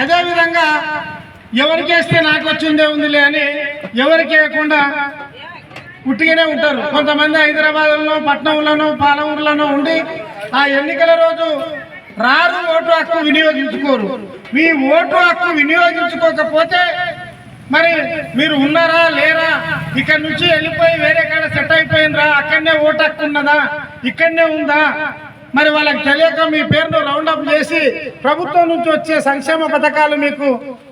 అదేవిధంగా ఎవరికేస్తే నాకు వచ్చిందే ఉందిలే అని ఎవరికి ఉట్టిగానే ఉంటారు. కొంతమంది హైదరాబాద్లో పట్నంలోనో పాలమూరులోనో ఉండి ఆ ఎన్నికల రోజు రారు ఓటు హక్కు వినియోగించుకోరు. మీ ఓటు హక్కు వినియోగించుకోకపోతే మరి మీరు ఉన్నారా లేరా? ఇక్కడ నుంచి వెళ్ళిపోయి వేరే కాడ సెట్ అయిపోయినరా అక్కడనే ఓటు హక్కు ఉన్నదా? ఇక్కడనే ఉందా? మరి వాళ్ళకి తెలియక మీ పేరును రౌండప్ చేసి ప్రభుత్వం నుంచి వచ్చే సంక్షేమ పథకాలు మీకు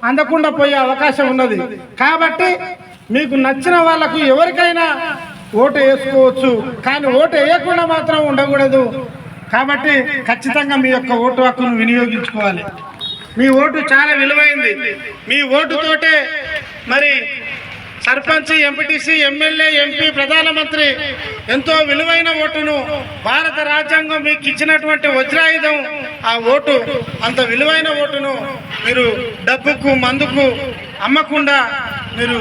అందకుండా పోయే అవకాశం ఉన్నది. కాబట్టి మీకు నచ్చిన వాళ్ళకు ఎవరికైనా ఓటు వేసుకోవచ్చు. కానీ ఓటు వేయకుండా మాత్రం ఉండకూడదు. కాబట్టి ఖచ్చితంగా మీ యొక్క ఓటు హక్కును వినియోగించుకోవాలి. మీ ఓటు చాలా విలువైంది. మీ ఓటుతోటే మరి సర్పంచ్ ఎంపీటీసీ ఎమ్మెల్యే ఎంపీ ప్రధానమంత్రి ఎంతో విలువైన ఓటును భారత రాజ్యాంగం మీకు ఇచ్చినటువంటి వజ్రాయుధం. ఆ ఓటు అంత విలువైన ఓటును మీరు డబ్బుకు మందుకు అమ్మకుండా మీరు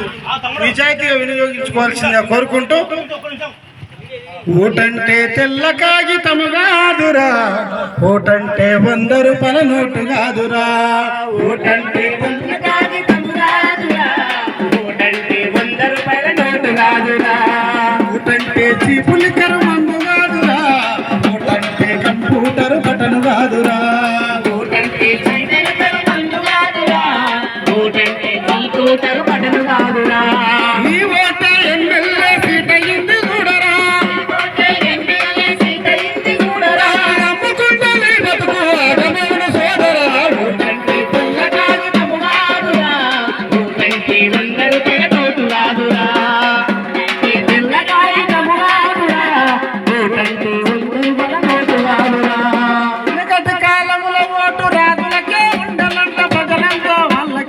నిజాయితీగా వినియోగించుకోవాల్సిందిగా కోరుకుంటూ ఓటంటే తెల్ల కాగితము కాదురా ఓటంటే వంద రూపాయల నోటు కాదురా ఓటంటే తెల్ల ఓటంటే కంప్యూటర్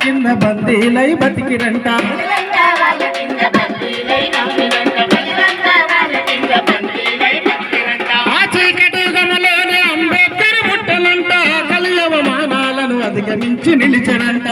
కింద బందీలై బతికిరంట. ఆ చీకటి గమలోనే అంబేద్కర్ ముట్టనంట కలియవమానాలను అధిగమించి నిలిచడంట.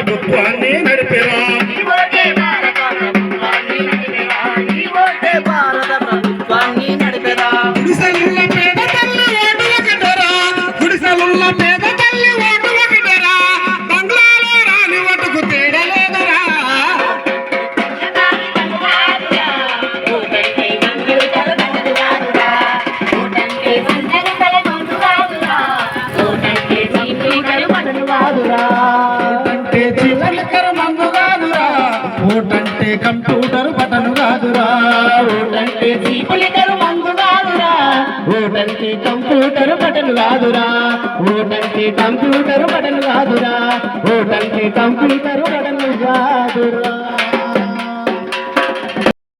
గొప్ప ప్రభుత్వాన్ని నడిపిరా కంప్యూటర్ బటన్ కాదురా ఓటంటే చీపులికరు మందు కాదురా. ఓటంటే కంప్యూటర్ బటన్ కాదురా ఓటంటే కంప్యూటర్ బటన్ కాదురా ఓటంటే కంప్యూటర్ బటన్ కాదురా